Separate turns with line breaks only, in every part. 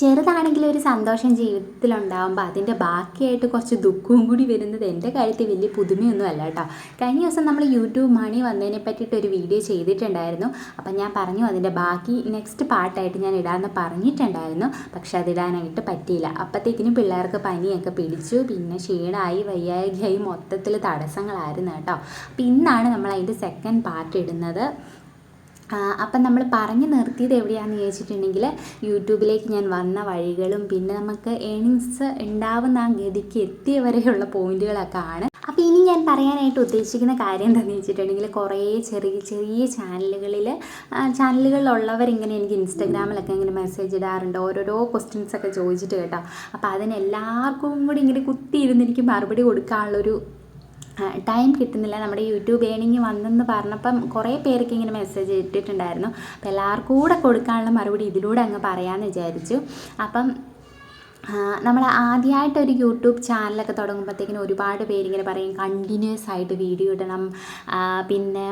ചെറുതാണെങ്കിലും ഒരു സന്തോഷം ജീവിതത്തിലുണ്ടാകുമ്പോൾ അതിന്റെ ബാക്കിയായിട്ട് കുറച്ച് ദുഃഖവും കൂടി വരുന്നത് എന്റെ കാര്യത്തിൽ വലിയ പുതുമയൊന്നും അല്ല കേട്ടോ. കഴിഞ്ഞ ദിവസം നമ്മൾ യൂട്യൂബ് മണി വന്നതിനെ പറ്റിയിട്ട് ഒരു വീഡിയോ ചെയ്തിട്ടുണ്ടായിരുന്നു. അപ്പം ഞാൻ പറഞ്ഞു അതിന്റെ ബാക്കി നെക്സ്റ്റ് പാർട്ടായിട്ട് ഞാൻ ഇടാമെന്ന് പറഞ്ഞിട്ടുണ്ടായിരുന്നു. പക്ഷെ അതിടാനായിട്ട് പറ്റിയില്ല. അപ്പോഴത്തേക്കിനും പിള്ളേർക്ക് പനിയൊക്കെ പിടിച്ചു. പിന്നെ ക്ഷീണമായി വയ്യായികയായി മൊത്തത്തിൽ തടസ്സങ്ങളായിരുന്നു കേട്ടോ. അപ്പം ഇന്നാണ് നമ്മൾ അതിന്റെ സെക്കൻഡ് പാർട്ട് ഇടുന്നത്. അപ്പം നമ്മൾ പറഞ്ഞു നിർത്തിയത് എവിടെയാണെന്ന് ചോദിച്ചിട്ടുണ്ടെങ്കിൽ യൂട്യൂബിലേക്ക് ഞാൻ വന്ന വഴികളും പിന്നെ നമുക്ക് ഏണിങ്സ് ഉണ്ടാവുന്ന ആ ഗതിക്ക് എത്തിയ വരെയുള്ള പോയിന്റുകളൊക്കെ ആണ് അപ്പോൾ ഇനി ഞാൻ പറയാനായിട്ട് ഉദ്ദേശിക്കുന്ന കാര്യം എന്താണെന്ന് വെച്ചിട്ടുണ്ടെങ്കിൽ കുറേ ചെറിയ ചെറിയ ചാനലുകളിൽ ചാനലുകളിലുള്ളവരിങ്ങനെ എനിക്ക് ഇൻസ്റ്റാഗ്രാമിലൊക്കെ ഇങ്ങനെ മെസ്സേജ് ഇടാറുണ്ട്. ഓരോരോ ക്വസ്റ്റ്യൻസൊക്കെ ചോദിച്ചിട്ട് കേട്ടോ. അപ്പോൾ അതിന് എല്ലാവർക്കും കൂടി ഇങ്ങനെ കുത്തിയിരുന്ന് എനിക്ക് മറുപടി കൊടുക്കാനുള്ളൊരു ടൈം കിട്ടുന്നില്ല. നമ്മുടെ യൂട്യൂബ് ഏണിങ് വന്നെന്ന് പറഞ്ഞപ്പം കുറേ പേർക്ക് ഇങ്ങനെ മെസ്സേജ് ഇട്ടിട്ടുണ്ടായിരുന്നു. അപ്പോൾ എല്ലാവർക്കും കൂടെ കൊടുക്കാനുള്ള മറുപടി ഇതിലൂടെ അങ്ങ് പറയാമെന്ന് വിചാരിച്ചു. അപ്പം നമ്മൾ ആദ്യമായിട്ട് ഒരു യൂട്യൂബ് ചാനലൊക്കെ തുടങ്ങുമ്പോഴത്തേക്കിനും ഒരുപാട് പേരിങ്ങനെ പറയും കണ്ടിന്യൂസ് ആയിട്ട് വീഡിയോ ഇടണം. പിന്നെ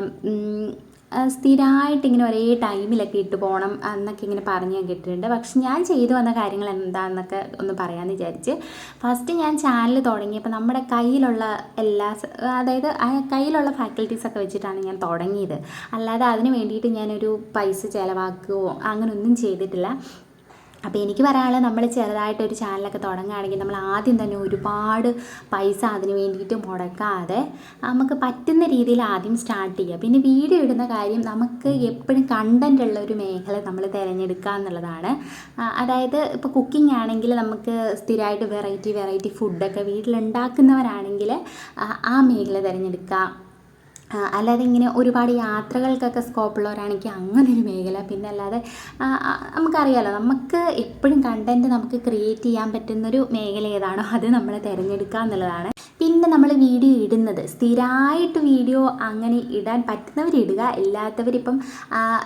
സ്ഥിരമായിട്ട് ഇങ്ങനെ ഒരേ ടൈമിലൊക്കെ ഇട്ട് പോകണം എന്നൊക്കെ ഇങ്ങനെ പറഞ്ഞ് ഞാൻ കേട്ടിട്ടുണ്ട്. പക്ഷെ ഞാൻ ചെയ്തു വന്ന കാര്യങ്ങൾ എന്താണെന്നൊക്കെ ഒന്ന് പറയാമെന്ന് വിചാരിച്ച്. ഫസ്റ്റ് ഞാൻ ചാനൽ തുടങ്ങിയപ്പോൾ നമ്മുടെ കയ്യിലുള്ള എല്ലാ അതായത് കയ്യിലുള്ള ഫാക്കൽറ്റീസൊക്കെ വെച്ചിട്ടാണ് ഞാൻ തുടങ്ങിയത്. അല്ലാതെ അതിന് വേണ്ടിയിട്ട് ഞാനൊരു പൈസ ചിലവാക്കുകയോ അങ്ങനെയൊന്നും ചെയ്തിട്ടില്ല. അപ്പോൾ എനിക്ക് പറയാനുള്ളത് നമ്മൾ ചെറുതായിട്ടൊരു ചാനലൊക്കെ തുടങ്ങുകയാണെങ്കിൽ നമ്മൾ ആദ്യം തന്നെ ഒരുപാട് പൈസ അതിന് വേണ്ടിയിട്ട് മുടക്കാതെ നമുക്ക് പറ്റുന്ന രീതിയിൽ ആദ്യം സ്റ്റാർട്ട് ചെയ്യുക. പിന്നെ വീഡിയോ ഇടുന്ന കാര്യം നമുക്ക് എപ്പോഴും കണ്ടന്റ് ഉള്ള ഒരു മേഖല നമ്മൾ തിരഞ്ഞെടുക്കുക എന്നുള്ളതാണ്. അതായത് ഇപ്പോൾ കുക്കിംഗ് ആണെങ്കിൽ നമുക്ക് സ്ഥിരമായിട്ട് വെറൈറ്റി വെറൈറ്റി ഫുഡൊക്കെ വീട്ടിലുണ്ടാക്കുന്നവരാണെങ്കിൽ ആ, മേഖല തിരഞ്ഞെടുക്കുക. അല്ലാതെ ഇങ്ങനെ ഒരുപാട് യാത്രകൾക്കൊക്കെ സ്കോപ്പുള്ളവരാണെങ്കിൽ അങ്ങനെ ഒരു മേഖല. പിന്നെ അല്ലാതെ നമുക്കറിയാലോ നമുക്ക് എപ്പോഴും കണ്ടന്റ് നമുക്ക് ക്രിയേറ്റ് ചെയ്യാൻ പറ്റുന്നൊരു മേഖല ഏതാണോ അത് നമ്മൾ തിരഞ്ഞെടുക്കുക എന്നുള്ളതാണ് പിന്നെ നമ്മൾ വീഡിയോ ഇടുന്നത്. സ്ഥിരമായിട്ട് വീഡിയോ അങ്ങനെ ഇടാൻ പറ്റുന്നവർ ഇടുക ഇല്ലാത്തവരിപ്പം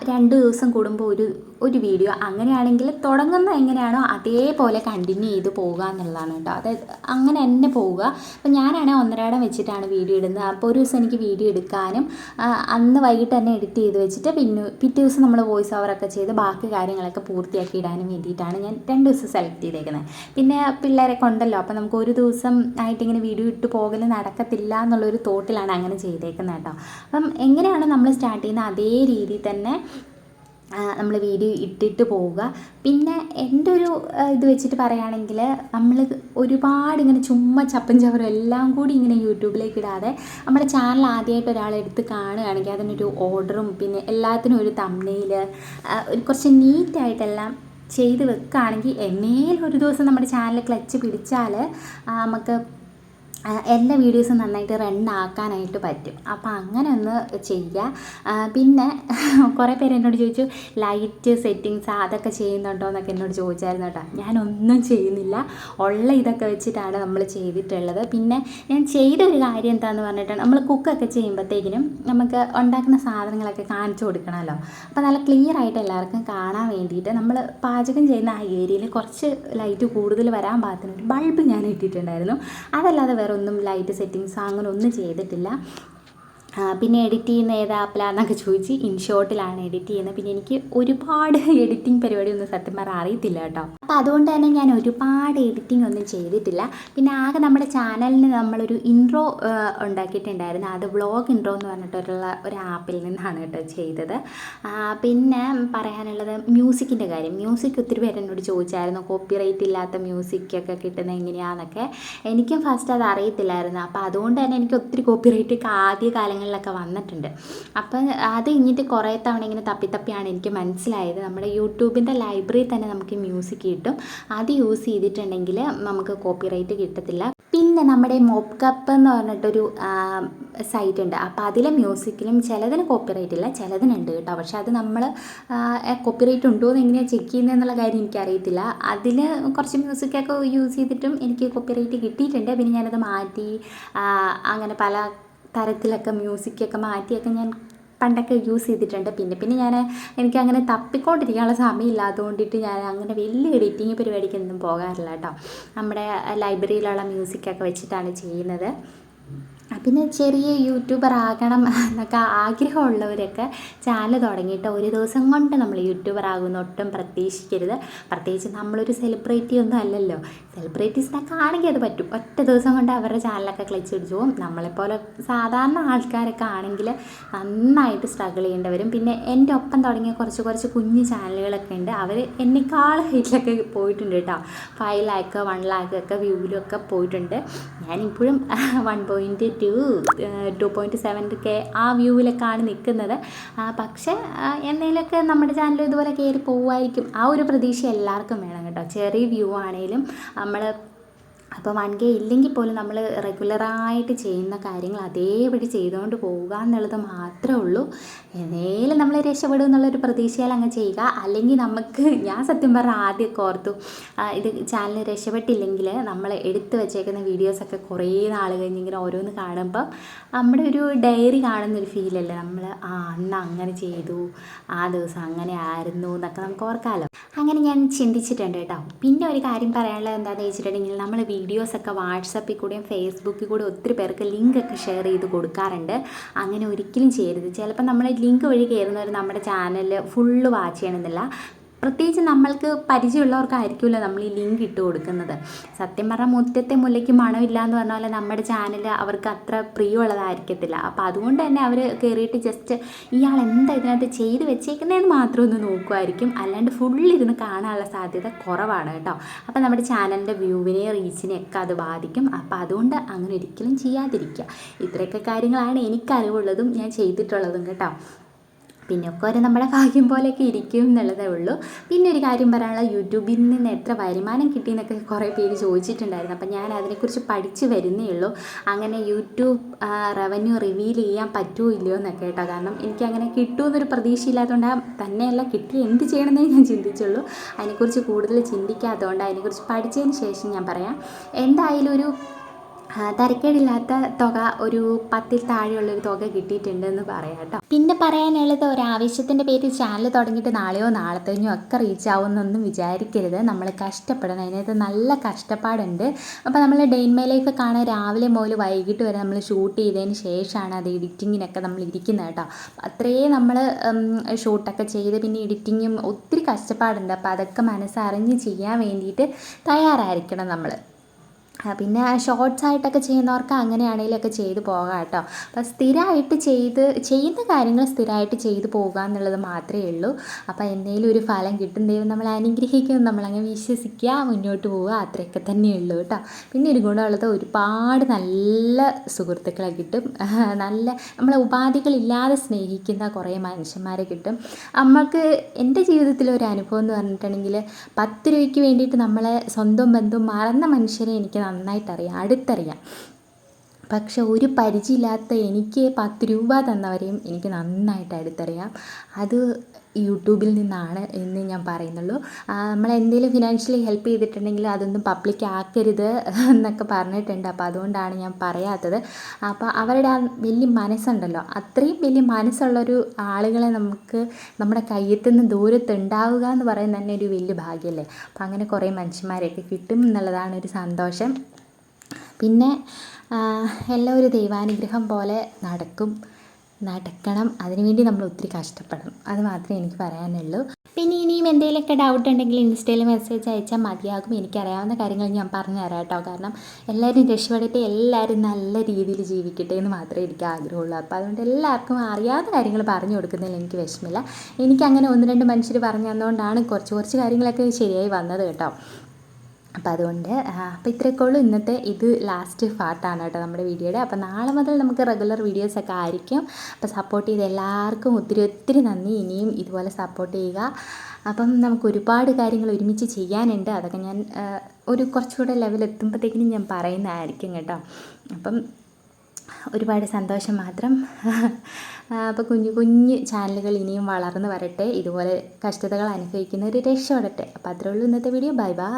രണ്ട് ദിവസം കൂടുമ്പോൾ ഒരു ഒരു വീഡിയോ അങ്ങനെയാണെങ്കിൽ തുടങ്ങുന്ന എങ്ങനെയാണോ അതേപോലെ കണ്ടിന്യൂ ചെയ്ത് പോകുക എന്നുള്ളതാണ് കേട്ടോ. അതായത് അങ്ങനെ തന്നെ പോവുക. അപ്പോൾ ഞാനാണെങ്കിൽ ഒന്നരാടം വെച്ചിട്ടാണ് വീഡിയോ ഇടുന്നത്. അപ്പോൾ ഒരു ദിവസം എനിക്ക് വീഡിയോ എടുക്കാനും അന്ന് വൈകിട്ട് തന്നെ എഡിറ്റ് ചെയ്ത് വെച്ചിട്ട് പിന്നെ പിറ്റേ ദിവസം നമ്മൾ വോയിസ് ഓവറൊക്കെ ചെയ്ത് ബാക്കി കാര്യങ്ങളൊക്കെ പൂർത്തിയാക്കി ഇടാനും വേണ്ടിയിട്ടാണ് ഞാൻ രണ്ട് ദിവസം സെലക്ട് ചെയ്തേക്കുന്നത്. പിന്നെ പിള്ളേരൊക്കെ ഉണ്ടല്ലോ അപ്പോൾ നമുക്ക് ഒരു ദിവസം ആയിട്ട് ഇങ്ങനെ വീഡിയോ ഇട്ട് പോകൽ നടക്കത്തില്ല എന്നുള്ളൊരു തോട്ടിലാണ് അങ്ങനെ ചെയ്തേക്കുന്നത് കേട്ടോ. അപ്പം എങ്ങനെയാണ് നമ്മൾ സ്റ്റാർട്ട് ചെയ്യുന്ന അതേ രീതിയിൽ തന്നെ നമ്മൾ വീഡിയോ ഇട്ടിട്ട് പോവുക. പിന്നെ എന്റെ ഒരു ഇത് വെച്ചിട്ട് പറയുകയാണെങ്കിൽ നമ്മൾ ഒരുപാട് ഇങ്ങനെ ചുമ്മാ ചപ്പും ചവറും എല്ലാം കൂടി ഇങ്ങനെ യൂട്യൂബിലേക്ക് ഇടാതെ നമ്മുടെ ചാനൽ ആദ്യമായിട്ട് ഒരാൾ എടുത്ത് കാണുകയാണെങ്കിൽ അതിനൊരു ഓർഡറും പിന്നെ എല്ലാത്തിനും ഒരു തമ്മയിൽ ഒരു കുറച്ച് നീറ്റായിട്ടെല്ലാം ചെയ്ത് വെക്കുകയാണെങ്കിൽ എന്നേലും ഒരു ദിവസം നമ്മുടെ ചാനൽ ക്ലച്ച് പിടിച്ചാൽ നമുക്ക് ആ, വീഡിയോസ് നന്നായിട്ട് റൺ ആക്കാനായിട്ട് പറ്റും. അപ്പോൾ അങ്ങനെ ഒന്ന് ചെയ്യുക പിന്നെ കുറേ പേര് എന്നോട് ചോദിച്ചു ലൈറ്റ് സെറ്റിങ്സ് അതൊക്കെ ചെയ്യുന്നുണ്ടോ? എന്നൊക്കെ എന്നോട് ചോദിച്ചായിരുന്നു കേട്ടോ. ഞാനൊന്നും ചെയ്യുന്നില്ല. ഉള്ള ഇതൊക്കെ വെച്ചിട്ടാണ് നമ്മൾ ചെയ്തിട്ടുള്ളത്. പിന്നെ ഞാൻ ചെയ്ത ഒരു കാര്യം എന്താണെന്ന് പറഞ്ഞിട്ടാണ് നമ്മൾ കുക്കൊക്കെ ചെയ്യുമ്പോഴത്തേക്കിനും നമുക്ക് ഉണ്ടാക്കുന്ന സാധനങ്ങളൊക്കെ കാണിച്ചു കൊടുക്കണമല്ലോ. അപ്പോൾ നല്ല ക്ലിയർ ആയിട്ട് എല്ലാവർക്കും കാണാൻ വേണ്ടിയിട്ട് നമ്മൾ പാചകം ചെയ്യുന്ന ആ ഏരിയയിൽ കുറച്ച് ലൈറ്റ് കൂടുതൽ വരാൻ പാകത്തിന് ഒരു ബൾബ് ഞാൻ ഇട്ടിട്ടുണ്ടായിരുന്നു അതല്ലാതെ വേറെ ഒന്നും ലൈറ്റ് സെറ്റിങ്സ് അങ്ങനെ ഒന്നും ചെയ്തിട്ടില്ല പിന്നെ എഡിറ്റ് ചെയ്യുന്ന ഏത് ആപ്പിലാന്നൊക്കെ ചോദിച്ച് ഇൻഷോട്ടിലാണ് എഡിറ്റ് ചെയ്യുന്നത്. പിന്നെ എനിക്ക് ഒരുപാട് എഡിറ്റിംഗ് പരിപാടി ഒന്നും സത്യം പറഞ്ഞാൽ അറിയത്തില്ല കേട്ടോ. അപ്പോൾ അതുകൊണ്ട് തന്നെ ഞാൻ ഒരുപാട് എഡിറ്റിംഗ് ഒന്നും ചെയ്തിട്ടില്ല. പിന്നെ ആകെ നമ്മുടെ ചാനലിന് നമ്മളൊരു ഇൻട്രോ ഉണ്ടാക്കിയിട്ടുണ്ടായിരുന്നു. അത് വ്ളോഗ് ഇൻട്രോ എന്ന് പറഞ്ഞിട്ടുള്ള ഒരു ആപ്പിൽ നിന്നാണ് കേട്ടോ ചെയ്തത്. പിന്നെ പറയാനുള്ളത് മ്യൂസിക്കിന്റെ കാര്യം. മ്യൂസിക് ഒത്തിരി പേര് എന്നോട് ചോദിച്ചായിരുന്നു കോപ്പിറൈറ്റ് ഇല്ലാത്ത മ്യൂസിക്കൊക്കെ കിട്ടുന്നത് എങ്ങനെയാണെന്നൊക്കെ എനിക്കും ഫസ്റ്റ് അത് അറിയത്തില്ലായിരുന്നു. അപ്പോൾ അതുകൊണ്ട് തന്നെ എനിക്ക് ഒത്തിരി കോപ്പിറൈറ്റ് ഒക്കെ ആദ്യ കാലങ്ങളിലൊക്കെ വന്നിട്ടുണ്ട്. അപ്പം അത് കഴിഞ്ഞിട്ട് കുറേ തവണ ഇങ്ങനെ തപ്പി തപ്പിയാണ് എനിക്ക് മനസ്സിലായത്. നമ്മുടെ യൂട്യൂബിന്റെ ലൈബ്രറി തന്നെ നമുക്ക് മ്യൂസിക് കിട്ടും. അത് യൂസ് ചെയ്തിട്ടുണ്ടെങ്കിൽ നമുക്ക് കോപ്പിറൈറ്റ് കിട്ടത്തില്ല. പിന്നെ നമ്മുടെ മോപ്പ് കപ്പ് എന്ന് പറഞ്ഞിട്ടൊരു സൈറ്റ് ഉണ്ട്. അപ്പോൾ അതിലെ മ്യൂസിക്കിലും ചിലതിന് കോപ്പിറൈറ്റ് ഇല്ല ചിലതിനുണ്ട് കേട്ടോ. പക്ഷെ അത് നമ്മൾ കോപ്പിറൈറ്റ് ഉണ്ടോ എന്ന് എങ്ങനെയാണ് ചെക്ക് ചെയ്യുന്നതെന്നുള്ള കാര്യം എനിക്കറിയത്തില്ല. അതിൽ കുറച്ച് മ്യൂസിക്കൊക്കെ യൂസ് ചെയ്തിട്ടും എനിക്ക് കോപ്പിറൈറ്റ് കിട്ടിയിട്ടുണ്ട്. പിന്നെ ഞാനത് മാറ്റി അങ്ങനെ പല തരത്തിലൊക്കെ മ്യൂസിക്കൊക്കെ മാറ്റിയൊക്കെ ഞാൻ പണ്ടൊക്കെ യൂസ് ചെയ്തിട്ടുണ്ട്. പിന്നെ പിന്നെ ഞാൻ എനിക്ക് അങ്ങനെ തപ്പിക്കൊണ്ടിരിക്കാനുള്ള സമയമില്ലാത്തതുകൊണ്ടിട്ട് ഞാൻ അങ്ങനെ വലിയ എഡിറ്റിങ് പരിപാടിക്കൊന്നും പോകാറില്ല കേട്ടോ. നമ്മുടെ ലൈബ്രറിയിലുള്ള മ്യൂസിക്കൊക്കെ വെച്ചിട്ടാണ് ചെയ്യുന്നത്. പിന്നെ ചെറിയ യൂട്യൂബർ ആകണം എന്നൊക്കെ ആഗ്രഹമുള്ളവരൊക്കെ ചാനൽ തുടങ്ങിയിട്ട് ഒരു ദിവസം കൊണ്ട് നമ്മൾ യൂട്യൂബർ ആകുമെന്ന് ഒട്ടും പ്രതീക്ഷിക്കരുത്. പ്രത്യേകിച്ച് നമ്മളൊരു സെലിബ്രിറ്റി ഒന്നും അല്ലല്ലോ. സെലിബ്രിറ്റീസിനൊക്കെ ആണെങ്കിൽ അത് പറ്റും. ഒറ്റ ദിവസം കൊണ്ട് അവരുടെ ചാനലൊക്കെ ക്ലച്ച് പിടിച്ചു പോകും നമ്മളെപ്പോലെ സാധാരണ ആൾക്കാരൊക്കെ ആണെങ്കിൽ നന്നായിട്ട് സ്ട്രഗിൾ ചെയ്യേണ്ടി വരും പിന്നെ എന്റെ ഒപ്പം തുടങ്ങിയ കുറച്ച് കുറച്ച് കുഞ്ഞ് ചാനലുകളൊക്കെ ഉണ്ട്. അവർ എന്നെക്കാൾ ഹൈറ്റിലൊക്കെ പോയിട്ടുണ്ട് കേട്ടോ. ഫൈവ് ലാക്ക് വൺ ലാക്ക് ഒക്കെ വ്യൂവിലൊക്കെ പോയിട്ടുണ്ട്. ഞാനിപ്പോഴും one point two two point seven K ആ വ്യൂവിലൊക്കെയാണ് നിൽക്കുന്നത്. പക്ഷേ എന്തെങ്കിലുമൊക്കെ നമ്മുടെ ചാനൽ ഇതുപോലെ കയറി പോകുമായിരിക്കും ആ ഒരു പ്രതീക്ഷ എല്ലാവർക്കും വേണം കേട്ടോ. ചെറിയ വ്യൂ ആണെങ്കിലും നമ്മൾ അപ്പോൾ വൺ കെ ഇല്ലെങ്കിൽ പോലും നമ്മൾ റെഗുലറായിട്ട് ചെയ്യുന്ന കാര്യങ്ങൾ അതേപടി ചെയ്തുകൊണ്ട് പോവുക എന്നുള്ളത് മാത്രമേ ഉള്ളൂ. എന്നേലും നമ്മൾ രക്ഷപ്പെടും എന്നുള്ളൊരു പ്രതീക്ഷയിൽ അങ്ങ് ചെയ്യുക. അല്ലെങ്കിൽ നമുക്ക് ഞാൻ സത്യം പറഞ്ഞാൽ ആദ്യമൊക്കെ ഓർത്തു ഇത് ചാനൽ രക്ഷപ്പെട്ടില്ലെങ്കിൽ നമ്മൾ എടുത്തു വെച്ചേക്കുന്ന വീഡിയോസൊക്കെ കുറേ നാൾ കഴിഞ്ഞ് ഇങ്ങനെ ഓരോന്ന് കാണുമ്പോൾ നമ്മുടെ ഒരു ഡയറി കാണുന്നൊരു ഫീലല്ലേ നമ്മൾ ആ അന്ന് അങ്ങനെ ചെയ്തു. ആ ദിവസം അങ്ങനെ ആയിരുന്നു എന്നൊക്കെ നമുക്ക് ഓർക്കാമല്ലോ അങ്ങനെ ഞാൻ ചിന്തിച്ചിട്ടുണ്ട് കേട്ടോ. പിന്നെ ഒരു കാര്യം പറയാനുള്ളത് എന്താണെന്ന് വെച്ചിട്ടുണ്ടെങ്കിൽ നമ്മൾ വീഡിയോസൊക്കെ വാട്സപ്പിൽ കൂടെയും ഫേസ്ബുക്കിൽ കൂടെ ഒത്തിരി പേർക്ക് ലിങ്കൊക്കെ ഷെയർ ചെയ്ത് കൊടുക്കാറുണ്ട്. അങ്ങനെ ഒരിക്കലും ചെയ്യരുത്. ചിലപ്പോൾ നമ്മൾ ലിങ്ക് വഴി കയറുന്നവർ നമ്മുടെ ചാനൽ ഫുള്ള് വാച്ച് ചെയ്യണമെന്നില്ല. പ്രത്യേകിച്ച് നമ്മൾക്ക് പരിചയമുള്ളവർക്കായിരിക്കുമല്ലോ നമ്മൾ ഈ ലിങ്ക് ഇട്ട് കൊടുക്കുന്നത്. സത്യം പറഞ്ഞാൽ മുറ്റത്തെ മുല്ലയ്ക്ക് മണമില്ല എന്ന് പറഞ്ഞ പോലെ നമ്മുടെ ചാനൽ അവർക്ക് അത്ര പ്രിയമുള്ളതായിരിക്കത്തില്ല. അപ്പോൾ അതുകൊണ്ട് തന്നെ അവർ കയറിയിട്ട് ജസ്റ്റ് ഇയാൾ എന്താ ഇതിനകത്ത് ചെയ്ത് വെച്ചേക്കുന്നതെന്ന് മാത്രം ഒന്ന് നോക്കുമായിരിക്കും അല്ലാണ്ട് ഫുള്ളി ഇരുന്ന് കാണാനുള്ള സാധ്യത കുറവാണ് കേട്ടോ. അപ്പോൾ നമ്മുടെ ചാനലിന്റെ വ്യൂവിനെ റീച്ചിനെ ഒക്കെ അത് ബാധിക്കും. അപ്പോൾ അതുകൊണ്ട് അങ്ങനെ ഒരിക്കലും ചെയ്യാതിരിക്കുക. ഇത്രയൊക്കെ കാര്യങ്ങളാണ് എനിക്കറിവുള്ളതും ഞാൻ ചെയ്തിട്ടുള്ളതും കേട്ടോ. പിന്നെയൊക്കെ ഒരു നമ്മുടെ ഭാഗ്യം പോലെയൊക്കെ ഇരിക്കും എന്നുള്ളതേ ഉള്ളൂ. പിന്നെ ഒരു കാര്യം പറയാനുള്ള യൂട്യൂബിൽ നിന്ന് എത്ര വരുമാനം കിട്ടി എന്നൊക്കെ കുറേ പേര് ചോദിച്ചിട്ടുണ്ടായിരുന്നു. അപ്പം ഞാൻ അതിനെക്കുറിച്ച് പഠിച്ച് വരുന്നേ ഉള്ളൂ. അങ്ങനെ യൂട്യൂബ് റവന്യൂ റിവീൽ ചെയ്യാൻ പറ്റുമോ ഇല്ലയോ എന്നൊക്കെ കേട്ടോ. കാരണം എനിക്ക് അങ്ങനെ കിട്ടുമെന്നൊരു പ്രതീക്ഷയില്ലാത്തതുകൊണ്ട് തന്നെയല്ല കിട്ടി. എന്ത് ചെയ്യണമെന്നേ ഞാൻ ചിന്തിച്ചുള്ളൂ. അതിനെക്കുറിച്ച് കൂടുതൽ ചിന്തിക്കാത്തതുകൊണ്ട് അതിനെക്കുറിച്ച് പഠിച്ചതിന് ശേഷം ഞാൻ പറയാം. എന്തായാലും ഒരു തരക്കേടില്ലാത്ത തുക ഒരു പത്തിൽ താഴെയുള്ള ഒരു തുക കിട്ടിയിട്ടുണ്ട് എന്ന് പറയാം കേട്ടോ. പിന്നെ പറയാനുള്ളത് ഒരു ആവശ്യത്തിന്റെ പേരിൽ ചാനൽ തുടങ്ങിയിട്ട് നാളെയോ നാളത്തേഞ്ഞോ ഒക്കെ റീച്ച് ആവുമെന്നൊന്നും വിചാരിക്കരുത്. നമ്മൾ കഷ്ടപ്പെടണം. അതിനകത്ത് നല്ല കഷ്ടപ്പാടുണ്ട്. അപ്പോൾ നമ്മൾ ഡെയിൻമേ ലൈഫ് കാണാൻ രാവിലെ മുതൽ വൈകിട്ട് വരെ നമ്മൾ ഷൂട്ട് ചെയ്തതിന് ശേഷമാണ് അത് എഡിറ്റിങ്ങിനൊക്കെ നമ്മൾ ഇരിക്കുന്നത് കേട്ടോ. അത്രയും നമ്മൾ ഷൂട്ടൊക്കെ ചെയ്ത് പിന്നെ എഡിറ്റിങ്ങും ഒത്തിരി കഷ്ടപ്പാടുണ്ട്. അപ്പോൾ അതൊക്കെ മനസ്സറിഞ്ഞ് ചെയ്യാൻ വേണ്ടിയിട്ട് തയ്യാറായിരിക്കണം നമ്മൾ. പിന്നെ ഷോർട്സ് ആയിട്ടൊക്കെ ചെയ്യുന്നവർക്ക് അങ്ങനെയാണെങ്കിലൊക്കെ ചെയ്ത് പോകാം കേട്ടോ. അപ്പോൾ സ്ഥിരമായിട്ട് ചെയ്ത് ചെയ്യുന്ന കാര്യങ്ങൾ സ്ഥിരമായിട്ട് ചെയ്ത് പോകുക എന്നുള്ളത് മാത്രമേ ഉള്ളൂ. അപ്പോൾ എന്തെങ്കിലും ഒരു ഫലം കിട്ടും ദൈവം നമ്മൾ അനുഗ്രഹിക്കും നമ്മളങ്ങ് വിശ്വസിക്കുക മുന്നോട്ട് പോവുക അത്രയൊക്കെ തന്നെ ഉള്ളൂ കേട്ടോ. പിന്നെ ഒരു ഗുണമുള്ളത് ഒരുപാട് നല്ല സുഹൃത്തുക്കളെ കിട്ടും. നല്ല നമ്മളെ ഉപാധികളില്ലാതെ സ്നേഹിക്കുന്ന കുറേ മനുഷ്യന്മാരെ കിട്ടും. നമുക്ക് എന്റെ ജീവിതത്തിലെ ഒരു അനുഭവം എന്ന് പറഞ്ഞിട്ടുണ്ടെങ്കിൽ പത്ത് രൂപയ്ക്ക് വേണ്ടിയിട്ട് നമ്മളെ സ്വന്തം ബന്ധം മറന്ന മനുഷ്യരെ എനിക്ക് നന്നായിട്ട് അറിയാം അടുത്തറിയാം. പക്ഷെ ഒരു പരിചയമില്ലാത്ത എനിക്ക് പത്ത് രൂപ തന്നവരെയും എനിക്ക് നന്നായിട്ട് അടുത്തറിയാം. അത് യൂട്യൂബിൽ നിന്നാണ് എന്ന് ഞാൻ പറയുന്നുള്ളൂ. നമ്മൾ എന്തെങ്കിലും ഫിനാൻഷ്യലി ഹെൽപ്പ് ചെയ്തിട്ടുണ്ടെങ്കിൽ അതൊന്നും പബ്ലിക് ആക്കരുത് എന്നൊക്കെ പറഞ്ഞിട്ടുണ്ട്. അപ്പോൾ അതുകൊണ്ടാണ് ഞാൻ പറയാത്തത്. അപ്പോൾ അവരുടെ ആ വലിയ മനസ്സുണ്ടല്ലോ. അത്രയും വലിയ മനസ്സുള്ളൊരു ആളുകളെ നമുക്ക് നമ്മുടെ കയ്യെത്തുന്ന ദൂരത്ത് ഉണ്ടാവുക എന്ന് പറയുന്നത് തന്നെ ഒരു വലിയ ഭാഗ്യമല്ലേ? അപ്പോൾ അങ്ങനെ കുറേ മനുഷ്യന്മാരെയൊക്കെ കിട്ടും എന്നുള്ളതാണ് ഒരു സന്തോഷം. പിന്നെ എല്ലാം ഒരു ദൈവാനുഗ്രഹം പോലെ നടക്കും. നടക്കണം. അതിനുവേണ്ടി നമ്മൾ ഒത്തിരി കഷ്ടപ്പെടണം. അത് മാത്രമേ എനിക്ക് പറയാനുള്ളൂ. പിന്നെ ഇനിയും എന്തെങ്കിലുമൊക്കെ ഡൗട്ട് ഉണ്ടെങ്കിൽ ഇൻസ്റ്റയിൽ മെസ്സേജ് അയച്ചാൽ മതിയാകും. എനിക്കറിയാവുന്ന കാര്യങ്ങൾ ഞാൻ പറഞ്ഞു തരാം കേട്ടോ. കാരണം എല്ലാവരും രക്ഷപ്പെടട്ടെ എല്ലാവരും നല്ല രീതിയിൽ ജീവിക്കട്ടെ എന്ന് മാത്രമേ എനിക്ക് ആഗ്രഹമുള്ളൂ. അപ്പോൾ അതുകൊണ്ട് എല്ലാവർക്കും അറിയാത്ത കാര്യങ്ങൾ പറഞ്ഞു കൊടുക്കുന്നതിൽ എനിക്ക് വിഷമില്ല എനിക്കങ്ങനെ ഒന്ന് രണ്ട് മനുഷ്യർ പറഞ്ഞു തന്നുകൊണ്ടാണ് കുറച്ച് കുറച്ച് കാര്യങ്ങളൊക്കെ ശരിയായി വന്നത് കേട്ടോ. അപ്പോൾ അതുകൊണ്ട് അപ്പോൾ ഇത്രയൊക്കെ ഉള്ളൂ ഇന്നത്തെ ഇത് ലാസ്റ്റ് പാർട്ടാണ് കേട്ടോ നമ്മുടെ വീഡിയോയുടെ. അപ്പോൾ നാളെ മുതൽ നമുക്ക് റെഗുലർ വീഡിയോസൊക്കെ ആയിരിക്കും. അപ്പോൾ സപ്പോർട്ട് ചെയ്ത എല്ലാവർക്കും ഒത്തിരി ഒത്തിരി നന്ദി. ഇനിയും ഇതുപോലെ സപ്പോർട്ട് ചെയ്യുക. അപ്പം നമുക്ക് ഒരുപാട് കാര്യങ്ങൾ ഒരുമിച്ച് ചെയ്യാനുണ്ട്. അതൊക്കെ ഞാൻ ഒരു കുറച്ചുകൂടെ ലെവൽ എത്തുമ്പോഴത്തേക്കിനും ഞാൻ പറയുന്നതായിരിക്കും കേട്ടോ. അപ്പം ഒരുപാട് സന്തോഷം മാത്രം. അപ്പോൾ കുഞ്ഞു കുഞ്ഞു ചാനലുകൾ ഇനിയും വളർന്നു വരട്ടെ. ഇതുപോലെ കഷ്ടതകൾ അനുഭവിക്കുന്നവർ രക്ഷപ്പെടട്ടെ അപ്പോൾ അത്രേ ഉള്ളൂ ഇന്നത്തെ വീഡിയോ ബൈ ബൈ